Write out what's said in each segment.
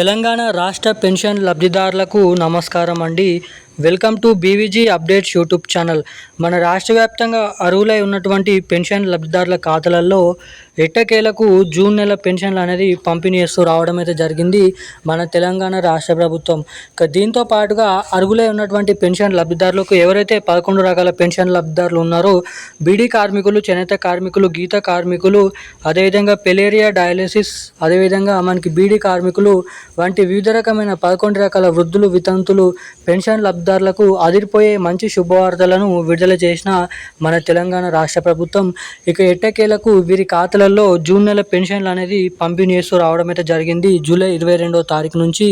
తెలంగాణ రాష్ట్ర పెన్షన్ లబ్ధిదారులకు నమస్కారం అండి. Welcome to BVG updates YouTube channel. మన రాష్ట్ర వ్యాప్తంగా అరువులై ఉన్నటువంటి పెన్షన్ లబ్ధిదారుల ఖాతాలలో ఎట్టకేలకు జూన్ నెల పెన్షన్లు అనేది పంపిణీ చేస్తూ రావడం అయితే జరిగింది మన తెలంగాణ రాష్ట్ర ప్రభుత్వం. దీంతో పాటుగా అరుగులై ఉన్నటువంటి పెన్షన్ లబ్ధిదారులకు ఎవరైతే పదకొండు రకాల పెన్షన్ లబ్ధిదారులు ఉన్నారో బీడీ కార్మికులు చేనేత కార్మికులు గీత కార్మికులు అదేవిధంగా పెలేరియా డయాలసిస్ అదేవిధంగా మనకి బీడీ కార్మికులు వంటి వివిధ రకమైన పదకొండు రకాల వృద్ధులు వితంతులు పెన్షన్ లబ్ధి లబ్ధిదారులకు అదిరిపోయే మంచి శుభవార్తలను విడుదల చేసిన మన తెలంగాణ రాష్ట్ర ప్రభుత్వం. ఇక ఎట్టకేలకు వీరి ఖాతాలలో జూన్ నెల పెన్షన్లు అనేది పంపిణీ చేస్తూ రావడం అయితే జరిగింది. జూలై ఇరవై రెండవ తారీఖు నుంచి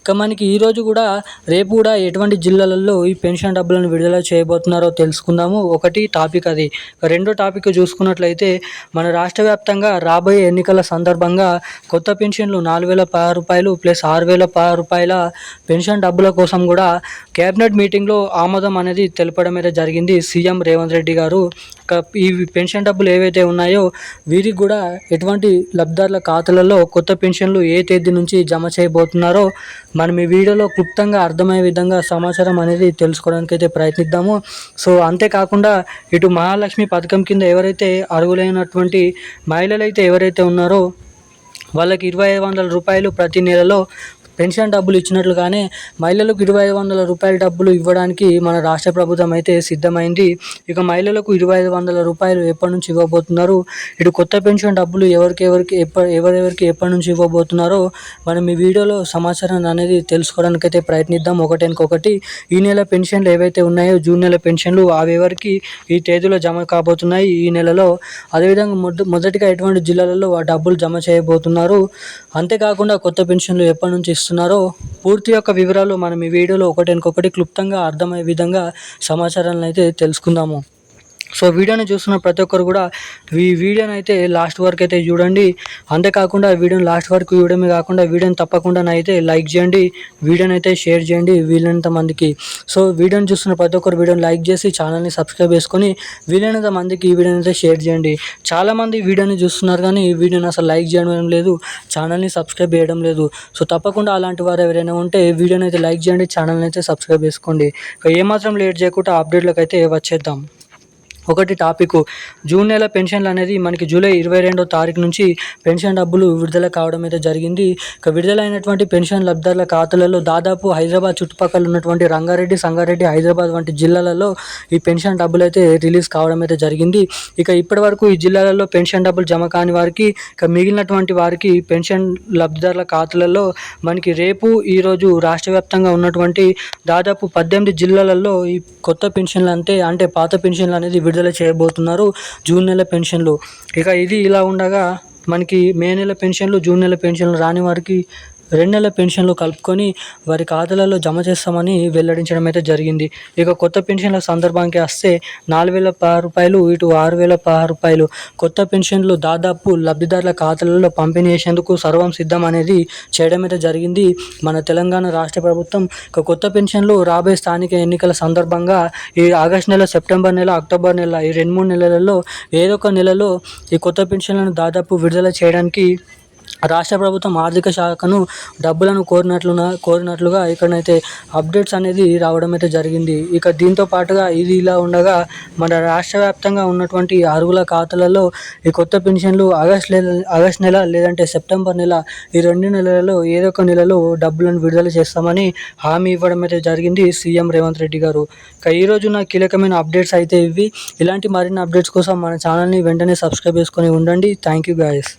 ఇక మనకి ఈరోజు కూడా రేపు కూడా ఎటువంటి జిల్లాలలో ఈ పెన్షన్ డబ్బులను విడుదల చేయబోతున్నారో తెలుసుకుందాము. ఒకటి టాపిక్ అది. రెండో టాపిక్ చూసుకున్నట్లయితే మన రాష్ట్ర వ్యాప్తంగా రాబోయే ఎన్నికల సందర్భంగా కొత్త పెన్షన్లు నాలుగు వేల పది రూపాయలు ప్లస్ ఆరు వేల పది రూపాయల పెన్షన్ డబ్బుల కోసం కూడా క్యాబ్ కేబినెట్ మీటింగ్లో ఆమోదం అనేది తెలపడం అయితే జరిగింది. సీఎం రేవంత్ రెడ్డి గారు ఈ పెన్షన్ డబ్బులు ఏవైతే ఉన్నాయో వీరికి కూడా ఎటువంటి లబ్ధిదారుల ఖాతాలలో కొత్త పెన్షన్లు ఏ తేదీ నుంచి జమ చేయబోతున్నారో మనం ఈ వీడియోలో క్లుప్తంగా అర్థమయ్యే విధంగా సమాచారం అనేది తెలుసుకోవడానికి అయితే ప్రయత్నిద్దాము. సో అంతేకాకుండా ఇటు మహాలక్ష్మి పథకం కింద ఎవరైతే అర్హులైనటువంటి మహిళలు అయితే ఎవరైతే ఉన్నారో వాళ్ళకి ఇరవై ఐదు వందల రూపాయలు ప్రతి నెలలో పెన్షన్ డబ్బులు ఇచ్చినట్లుగానే మహిళలకు ఇరవై ఐదు వందల రూపాయల డబ్బులు ఇవ్వడానికి మన రాష్ట్ర ప్రభుత్వం అయితే సిద్ధమైంది. ఇక మహిళలకు ఇరవై ఐదు వందల రూపాయలు ఎప్పటి నుంచి ఇవ్వబోతున్నారు? ఇటు కొత్త పెన్షన్ డబ్బులు ఎవరికి ఎవరికి ఎప్ప ఎవరెవరికి ఎప్పటి నుంచి ఇవ్వబోతున్నారో మనం ఈ వీడియోలో సమాచారం అనేది తెలుసుకోవడానికి అయితే ప్రయత్నిద్దాం. ఒకటి ఈ నెల పెన్షన్లు ఏవైతే ఉన్నాయో జూన్ నెల పెన్షన్లు అవి ఎవరికి ఈ తేదీలో జమ కాబోతున్నాయి? ఈ నెలలో అదేవిధంగా మొద మొదటిగా ఎటువంటి జిల్లాలలో ఆ డబ్బులు జమ చేయబోతున్నారు? అంతేకాకుండా కొత్త పెన్షన్లు ఎప్పటి నుంచి చేస్తున్నారో పూర్తి యొక్క వివరాలు మనం ఈ వీడియోలో ఒకటి క్లుప్తంగా అర్థమయ్యే విధంగా సమాచారాన్ని అయితే తెలుసుకుందాము. సో వీడియోని చూస్తున్న ప్రతి ఒక్కరు కూడా ఈ వీడియోని అయితే లాస్ట్ వరకు అయితే చూడండి. అంతేకాకుండా వీడియోని లాస్ట్ వరకు చూడడమే కాకుండా వీడియోని తప్పకుండా అయితే లైక్ చేయండి వీడియోని అయితే షేర్ చేయండి వీలైనంత మందికి. సో వీడియోని చూస్తున్న ప్రతి ఒక్కరు వీడియోని లైక్ చేసి ఛానల్ని సబ్స్క్రైబ్ చేసుకొని వీలైనంత మందికి ఈ వీడియోని అయితే షేర్ చేయండి. చాలామంది వీడియోని చూస్తున్నారు కానీ ఈ వీడియోని అసలు లైక్ చేయడం లేదు ఛానల్ని సబ్స్క్రైబ్ చేయడం లేదు. సో తప్పకుండా అలాంటి వారు ఎవరైనా ఉంటే వీడియోని అయితే లైక్ చేయండి ఛానల్ని అయితే సబ్స్క్రైబ్ చేసుకోండి. ఏమాత్రం లేట్ చేయకుండా అప్డేట్లకు అయితే వచ్చేద్దాం. ఒకటి టాపిక్ జూన్ నెల పెన్షన్లు అనేది మనకి జూలై ఇరవై రెండో తారీఖు నుంచి పెన్షన్ డబ్బులు విడుదల కావడం అయితే జరిగింది. ఇక విడుదలైనటువంటి పెన్షన్ లబ్ధిదారుల ఖాతాలలో దాదాపు హైదరాబాద్ చుట్టుపక్కల ఉన్నటువంటి రంగారెడ్డి సంగారెడ్డి హైదరాబాద్ వంటి జిల్లాలలో ఈ పెన్షన్ డబ్బులు అయితే రిలీజ్ కావడం అయితే జరిగింది. ఇక ఇప్పటి వరకు ఈ జిల్లాలలో పెన్షన్ డబ్బులు జమ కాని వారికి ఇక మిగిలినటువంటి వారికి పెన్షన్ లబ్ధిదారుల ఖాతాలలో మనకి రేపు ఈరోజు రాష్ట్ర వ్యాప్తంగా ఉన్నటువంటి దాదాపు పద్దెనిమిది జిల్లాలలో ఈ కొత్త పెన్షన్లు అంటే అంటే పాత పెన్షన్లు అనేది విడుదల చేయబోతున్నారు జూన్ నెల పెన్షన్లు. ఇక ఇది ఇలా ఉండగా మనకి మే నెల పెన్షన్లు జూన్ నెల పెన్షన్లు రాని వారికి రెండు నెలల పెన్షన్లు కలుపుకొని వారి ఖాతాలలో జమ చేస్తామని వెల్లడించడం అయితే జరిగింది. ఇక కొత్త పెన్షన్ల సందర్భానికి వస్తే నాలుగు వేల పది రూపాయలు ఇటు ఆరు వేల పదహారు రూపాయలు. కొత్త పెన్షన్లు దాదాపు లబ్ధిదారుల ఖాతాలలో పంపిణీ చేసేందుకు సర్వం సిద్ధం అనేది చేయడం అయితే జరిగింది. మన తెలంగాణ రాష్ట్ర ప్రభుత్వం ఇక కొత్త పెన్షన్లు రాబోయే స్థానిక ఎన్నికల సందర్భంగా ఈ ఆగస్ట్ నెల సెప్టెంబర్ నెల అక్టోబర్ నెల ఈ రెండు మూడు నెలలలో ఏదో ఒక నెలలో ఈ కొత్త పెన్షన్లను దాదాపు విడుదల చేయడానికి రాష్ట్ర ప్రభుత్వం ఆర్థిక శాఖను డబ్బులను కోరినట్లున కోరినట్లుగా ఇక్కడనైతే అప్డేట్స్ అనేది రావడం అయితే జరిగింది. ఇక దీంతో పాటుగా ఇది ఇలా ఉండగా మన రాష్ట్ర వ్యాప్తంగా ఉన్నటువంటి అరువుల ఖాతాలలో ఈ కొత్త పెన్షన్లు ఆగస్ట్ నెల ఆగస్ట్ నెల లేదంటే సెప్టెంబర్ నెల ఈ రెండు నెలలలో ఏదో ఒక నెలలో డబ్బులను విడుదల చేస్తామని హామీ ఇవ్వడం అయితే జరిగింది సీఎం రేవంత్ రెడ్డి గారు. ఇక ఈరోజు నా కీలకమైన అప్డేట్స్ అయితే ఇవి. ఇలాంటి మరిన్ని అప్డేట్స్ కోసం మన ఛానల్ని వెంటనే సబ్స్క్రైబ్ చేసుకొని ఉండండి. Thank you guys.